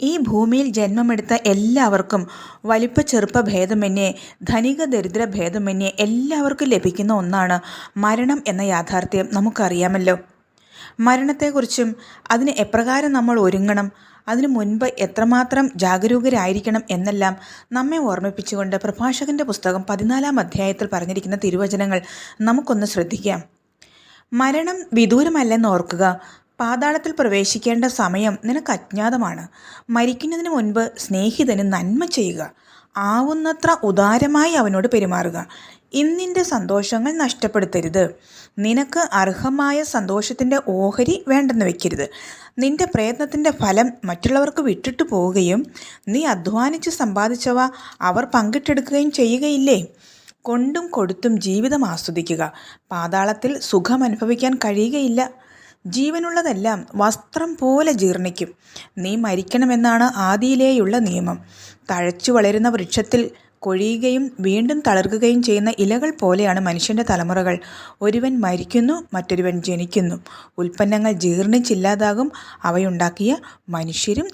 ഈ ഭൂമിയിൽ ജന്മമെടുത്ത എല്ലാവർക്കും വലിപ്പ ചെറുപ്പ ഭേദമന്യേ ധനിക ദരിദ്ര ഭേദമന്യേ എല്ലാവർക്കും ലഭിക്കുന്ന ഒന്നാണ് മരണം എന്ന യാഥാർത്ഥ്യം നമുക്കറിയാമല്ലോ. മരണത്തെക്കുറിച്ചും അതിന് എപ്രകാരം നമ്മൾ ഒരുങ്ങണം അതിനു മുൻപ് എത്രമാത്രം ജാഗരൂകരായിരിക്കണം എന്നെല്ലാം നമ്മെ ഓർമ്മിപ്പിച്ചുകൊണ്ട് പ്രഭാഷകന്റെ പുസ്തകം പതിനാലാം അധ്യായത്തിൽ പറഞ്ഞിരിക്കുന്ന തിരുവചനങ്ങൾ നമുക്കൊന്ന് ശ്രദ്ധിക്കാം. മരണം വിദൂരമല്ലെന്ന് ഓർക്കുക പാതാളത്തിൽ പ്രവേശിക്കേണ്ട സമയം നിനക്ക് അജ്ഞാതമാണ്. മരിക്കുന്നതിന് മുൻപ് സ്നേഹിതന് നന്മ ചെയ്യുക. ആവുന്നത്ര ഉദാരമായി അവനോട് പെരുമാറുക. ഇന്നിന്റെ സന്തോഷങ്ങൾ നഷ്ടപ്പെടുത്തരുത്. നിനക്ക് അർഹമായ സന്തോഷത്തിന്റെ ഓഹരി വേണ്ടെന്ന് വെക്കരുത്. നിന്റെ പ്രയത്നത്തിന്റെ ഫലം മറ്റുള്ളവർക്ക് വിട്ടിട്ട് പോവുകയും നീ അധ്വാനിച്ച് സമ്പാദിച്ചവ അവർ പങ്കിട്ടെടുക്കുകയും ചെയ്യുകയില്ലേ? കൊണ്ടും കൊടുത്തും ജീവിതം ആസ്വദിക്കുക. പാതാളത്തിൽ സുഖം അനുഭവിക്കാൻ കഴിയുകയില്ല. ജീവനുള്ളതെല്ലാം വസ്ത്രം പോലെ ജീർണിക്കും. നീ മരിക്കണമെന്നാണ് ആദിയിലേയുള്ള നിയമം. തഴച്ചു വളരുന്ന വൃക്ഷത്തിൽ കൊഴിയുകയും വീണ്ടും തളർക്കുകയും ചെയ്യുന്ന ഇലകൾ പോലെയാണ് മനുഷ്യന്റെ തലമുറകൾ. ഒരുവൻ മരിക്കുന്നു മറ്റൊരുവൻ ജനിക്കുന്നു. ഉൽപ്പന്നങ്ങൾ ജീർണിച്ചില്ലാതാകും. അവയുണ്ടാക്കിയ മനുഷ്യരും